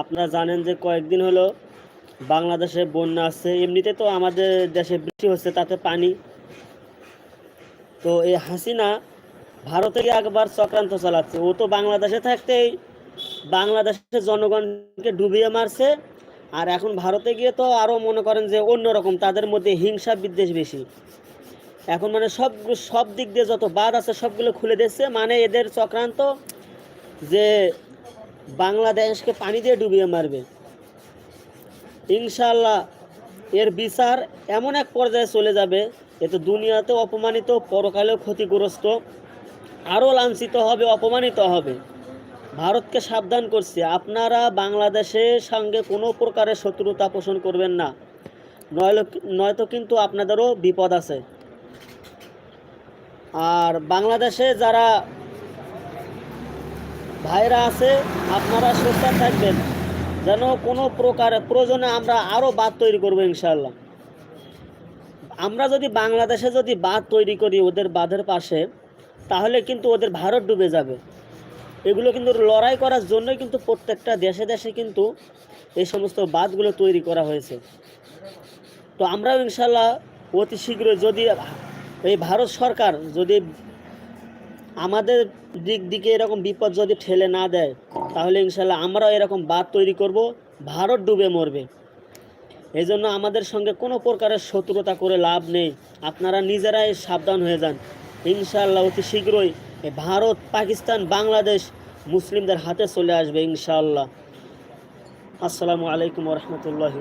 আপনারা জানেন যে কয়েকদিন হলো বাংলাদেশে বন্যা আসছে। এমনিতে তো আমাদের দেশে বৃষ্টি হচ্ছে, তাতে পানি। তো এই হাসিনা ভারতে গিয়ে একবার চক্রান্ত চালাচ্ছে। ও তো বাংলাদেশে থাকতেই বাংলাদেশের জনগণকে ডুবিয়ে মারছে। আর এখন ভারতে গিয়ে তো আরও মনে করেন যে অন্যরকম, তাদের মধ্যে হিংসা বিদ্বেষ বেশি। এখন মানে সব সব দিক দিয়ে যত বাদ আছে সবগুলো খুলে দিচ্ছে। মানে এদের চক্রান্ত যে বাংলাদেশকে পানি দিয়ে ডুবিয়ে মারবে। ইনশাল্লাহ এর বিচার এমন এক পর্যায়ে চলে যাবে এ তো দুনিয়াতে অপমানিত পরকালেও ক্ষতিগ্রস্ত, আরও লাঞ্ছিত হবে, অপমানিত হবে। ভারতকে সাবধান করছে, আপনারা বাংলাদেশের সঙ্গে কোনো প্রকারের শত্রুতা পোষণ করবেন না। নয়তো নয়তো কিন্তু আপনাদেরও বিপদ আছে। আর বাংলাদেশে যারা ভাইরা আছে, আপনারা সোচ্চার থাকবেন। যেন কোনো প্রকার প্রয়োজনে আমরা আরও বাদ তৈরি করব ইনশাল্লাহ আমরা যদি বাংলাদেশে যদি বাঁধ তৈরি করি ওদের বাঁধের পাশে, তাহলে কিন্তু ওদের ভারত ডুবে যাবে। এগুলো কিন্তু লড়াই করার জন্যই কিন্তু প্রত্যেকটা দেশে দেশে কিন্তু এই সমস্ত বাঁধগুলো তৈরি করা হয়েছে। তো আমরাও ইনশাল্লাহ অতি শীঘ্রই যদি এই ভারত সরকার যদি আমাদের দিক দিকে এরকম বিপদ যদি ঠেলে না দেয়, তাহলে ইনশাল্লাহ আমরাও এরকম বাদ তৈরি করব, ভারত ডুবে মরবে। এই জন্য আমাদের সঙ্গে কোনো প্রকারের শত্রুতা করে লাভ নেই। আপনারা নিজেরাই সাবধান হয়ে যান। ইনশাল্লাহ অতি শীঘ্রই ভারত, পাকিস্তান, বাংলাদেশ মুসলিমদের হাতে চলে আসবে ইনশাআল্লাহ আসসালামু আলাইকুম রহমতুল্লাহি